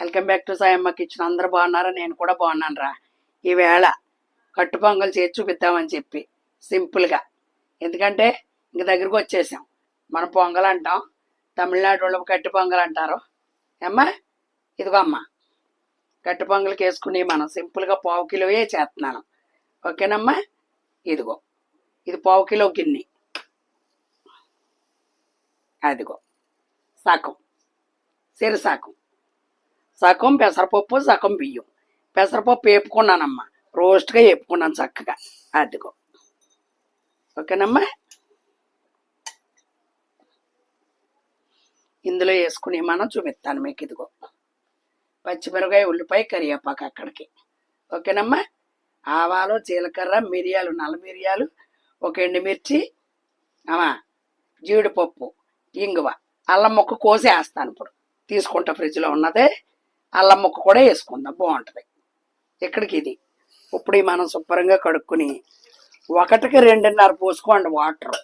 Welcome back to Sayamma kitchen. అందరూ బాగున్నారా? నేను కూడా బాగున్నాను రా ఈవేళ కట్టు పొంగల్ చేసి చూపిద్దామని చెప్పి సింపుల్గా. ఎందుకంటే ఇంక దగ్గరికి వచ్చేసాం. మన పొంగల్ అంటాం. తమిళనాడు వాళ్ళు కట్టు పొంగల్ అంటారు. అమ్మా ఇదిగో అమ్మా. కట్టు పొంగల్కి వేసుకుని మనం సింపుల్గా పావు కిలోయే చేస్తున్నాను. ఓకేనమ్మా? ఇదిగో. ఇది పావు కిలో గిన్నె. అదిగో. సాకం. సిరసాకం సగం పెసరపప్పు సగం బియ్యం. పెసరపప్పు వేపుకున్నానమ్మా. రోస్ట్గా వేపుకున్నాను చక్కగా. అదిగో. ఓకేనమ్మా? ఇందులో వేసుకుని మనం చూపిస్తాను మీకు ఇదిగో. పచ్చిమిరకాయ ఉల్లిపాయ కరివేపాకు అక్కడికి. ఓకేనమ్మా? ఆవాలు జీలకర్ర మిరియాలు నల్ల మిరియాలు ఒక ఎండుమిర్చి అమ్మా జీడిపప్పు ఇంగువ అల్లం మొక్క కోసి వేస్తాను ఇప్పుడు. తీసుకుంటా ఫ్రిడ్జ్లో ఉన్నదే. అల్లం ముక్క కూడా వేసుకుందాం బాగుంటుంది. ఇక్కడికి ఇది. ఇప్పుడు మనం శుభ్రంగా కడుక్కుని ఒకటికి రెండున్నర పోసుకోండి వాటర్.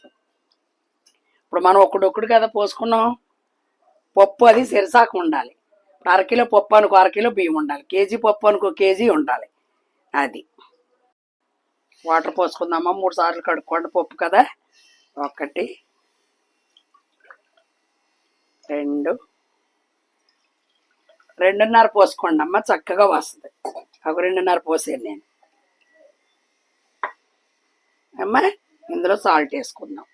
ఇప్పుడు మనం ఒకడొక్కడు కదా పోసుకున్నాం. పప్పు అది సిరసాకు ఉండాలి. ఇప్పుడు అరకిలో పప్పు అనుకో అరకిలో బియ్యం ఉండాలి. కేజీ పప్పు అనుకో కేజీ ఉండాలి. అది. వాటర్ పోసుకుందామా? మూడు సార్లు కడుక్కోండి పప్పు కదా. ఒకటి రెండు రెండున్నర పోసుకోండి అమ్మ చక్కగా వస్తుంది. ఒక రెండున్నర పోసాను నేను. అమ్మ ఇందులో సాల్ట్ వేసుకుందాం.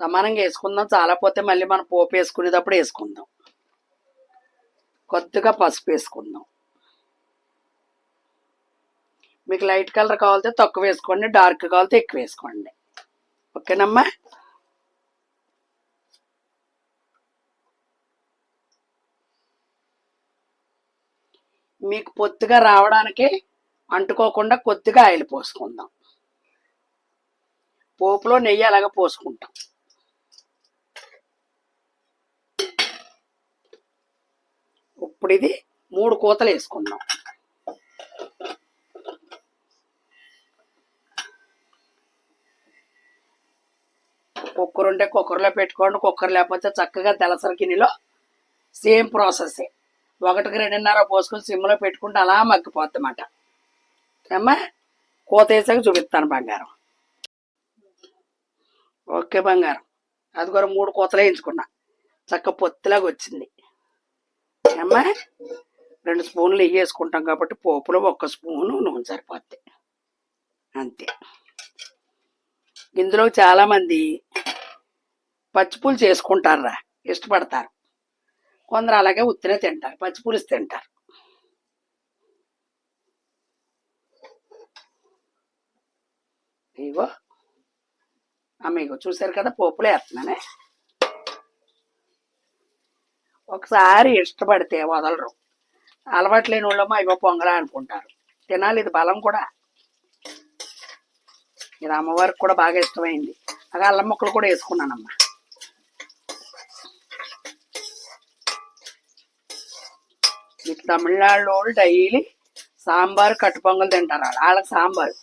సమానంగా వేసుకుందాం చాలా పోతే మళ్ళీ మనం పోపు వేసుకునేటప్పుడు వేసుకుందాం. కొద్దిగా పసుపు వేసుకుందాం. మీకు లైట్ కలర్ కావాలంటే తక్కువ వేసుకోండి డార్క్ కావాలంటే ఎక్కువ వేసుకోండి. ఓకేనమ్మా? మీకు పొత్తుగా రావడానికి అంటుకోకుండా కొద్దిగా ఆయిల్ పోసుకుందాం. పోపులో నెయ్యి అలాగ పోసుకుంటాం. ఇప్పుడు ఇది మూడు కూతలు వేసుకుందాం. కుక్కర్ ఉంటే కుక్కర్లో పెట్టుకోండి కుక్కర్ లేకపోతే చక్కగా తెలసరి గిన్నెలో సేమ్ ప్రాసెస్. ఒకటికి రెండున్నర పోసుకొని సిమ్లో పెట్టుకుంటే అలా మగ్గిపోద్ది అమ్మా కూత వేసాక చూపిస్తాను బంగారం. ఓకే బంగారం. అది కూడా మూడు కూతలు వేయించుకున్నా చక్క పొత్తిలాగా వచ్చింది. అమ్మా రెండు స్పూన్లు నెయ్యి వేసుకుంటాం కాబట్టి పోపులో ఒక్క స్పూను నూనె సరిపోద్ది. అంతే. ఇందులో చాలామంది పచ్చిపులు చేసుకుంటారా ఇష్టపడతారు. కొందరు అలాగే ఉత్తినే తింటారు పచ్చిపులుసు తింటారు. ఇగో మీకు ఇగో చూసారు కదా పోపులు వేస్తున్నానే. ఒకసారి ఇష్టపడితే వదలరు. అలవాటు లేని వాళ్ళమో ఇవో పొంగలా అనుకుంటారు. తినాలి ఇది బలం కూడా. ఇది అమ్మవారికి కూడా బాగా ఇష్టమైంది. అలా అల్లం ముక్కలు కూడా వేసుకున్నానమ్మా. తమిళనాడు తమిళనాడులో వాళ్ళు డైలీ సాంబార్ కట్టుపొంగలు తింటారు వాళ్ళు వాళ్ళకి సాంబార్.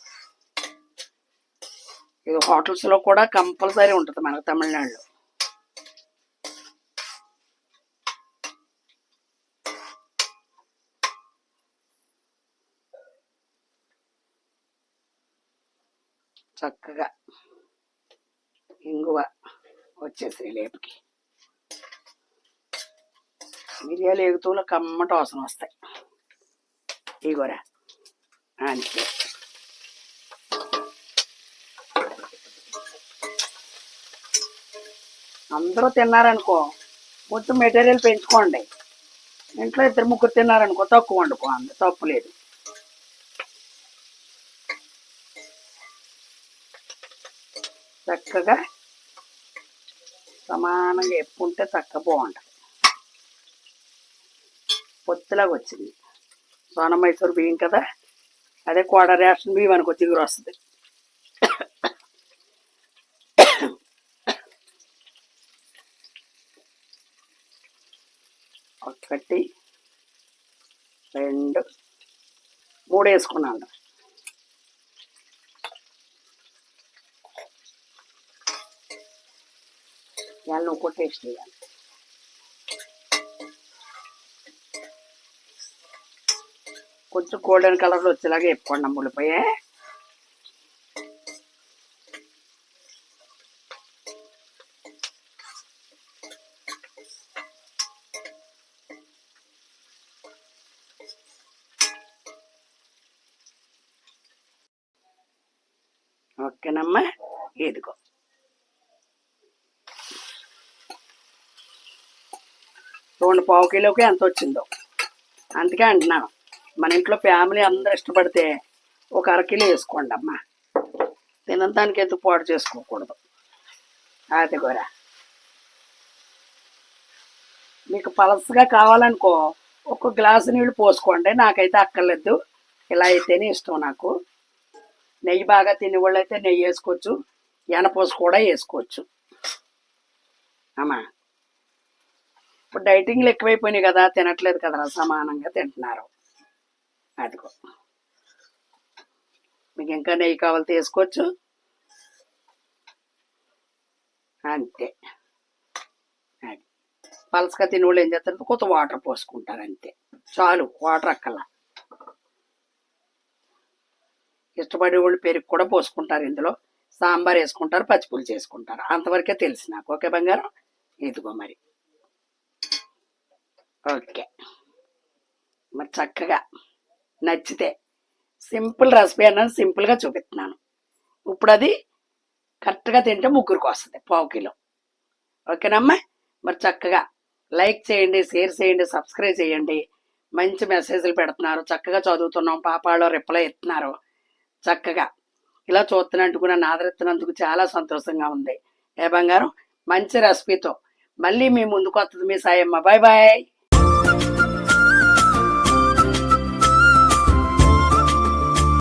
ఇది హోటల్స్లో కూడా కంపల్సరీ ఉంటుంది మనకు తమిళనాడులో. చక్కగా ఇంగువ వచ్చేసి లేపుకి. మిరియాలు ఎగుతూలో కమ్మట వాసన వస్తాయి. ఇగోరా. అంతే అందరూ తిన్నారనుకో కొంచెం మెటీరియల్ పెంచుకోండి. ఇంట్లో ఇద్దరు ముగ్గురు తిన్నారనుకో తక్కువ వండుకో అంత తప్పు లేదు. చక్కగా సమానంగా ఎప్పుంటే చక్క బాగుంటుంది. పొత్తులాగా వచ్చింది సోన మైసూర్ బియ్యం కదా? అదే కోడ రేషన్ బియ్యం అనుకో దిగురు వస్తుంది. ఒకటి రెండు మూడు వేసుకున్నాను. ఇవాళ నువ్వు కూడా టేస్ట్ చేయాలి. కొంచెం గోల్డెన్ కలర్లో వచ్చేలాగా వేపుకోండి అమ్మ ఉల్లిపాయ. ఓకేనమ్మా ఇదిగో. రెండు పావు కిలోకి ఎంత వచ్చిందో. అందుకే అంటున్నాను. మన ఇంట్లో ఫ్యామిలీ అందరూ ఇష్టపడితే ఒక అరకిలో వేసుకోండి అమ్మా తినంతానికి ఎందుకు పాడు చేసుకోకూడదు? అది కూడా. మీకు పలసగా కావాలనుకో ఒక గ్లాసు నీళ్ళు పోసుకోండి నాకైతే అక్కర్లేదు. ఇలా అయితేనే ఇష్టం నాకు. నెయ్యి బాగా తినే వాళ్ళు అయితే నెయ్యి వేసుకోవచ్చు ఎనపోసు కూడా వేసుకోవచ్చు. అమ్మా. ఇప్పుడు డైటింగ్లు ఎక్కువైపోయినాయి కదా తినట్లేదు కదరా సమానంగా తింటున్నారు. అదిగో. మీకు ఇంకా నెయ్యి కావాలి తీసుకోవచ్చు అంతే. అది. పలసగా తినే వాళ్ళు ఏం చేస్తారు? కొత్త వాటర్ పోసుకుంటారు అంతే. చాలు వాటర్ అక్కల. ఇష్టపడే వాళ్ళు పెరుగు కూడా పోసుకుంటారు ఇందులో. సాంబార్ వేసుకుంటారు పచ్చిపులు చేసుకుంటారు. అంతవరకే తెలుసు నాకు. ఓకే బంగారం? ఇదిగో మరి. ఓకే. మరి చక్కగా నచ్చితే. సింపుల్ రెసిపీ అన్నది సింపుల్గా చూపిస్తున్నాను ఇప్పుడు అది కరెక్ట్గా తింటే ముగ్గురికి వస్తుంది పావు కిలో. ఓకేనమ్మా? మరి చక్కగా లైక్ చేయండి షేర్ చేయండి సబ్స్క్రైబ్ చేయండి. మంచి మెసేజ్లు పెడుతున్నారు. చక్కగా చదువుతున్నాం. పాపాలో రిప్లై ఇస్తున్నారు చక్కగా ఇలా చూస్తున్నట్టు కూడా ఆదరిస్తున్నందుకు చాలా సంతోషంగా ఉంది. ఏ బంగారం? మంచి రెసిపీతో మళ్ళీ మీ ముందుకు వస్తుంది మీ సాయమ్మ. Bye bye